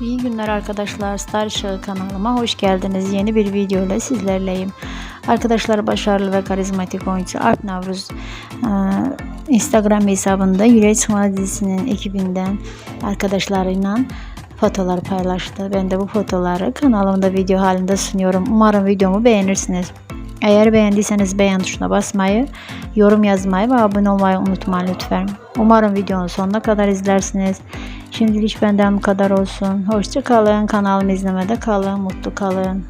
İyi günler arkadaşlar. Star Show kanalıma hoş geldiniz. Yeni bir video ile sizlerleyim. Arkadaşlar başarılı ve karizmatik oyuncu Alp Navruz e, Instagram hesabında Yüreği Çıkma dizisinin ekibinden arkadaşlarıyla fotolar paylaştı. Ben de bu fotoları kanalımda video halinde sunuyorum. Umarım videomu beğenirsiniz. Eğer beğendiyseniz beğen tuşuna basmayı, yorum yazmayı ve abone olmayı unutmayın lütfen. Umarım videonun sonuna kadar izlersiniz. Şimdilik benden bu kadar olsun. Hoşça kalın. Kanalımı izlemede kalın. Mutlu kalın.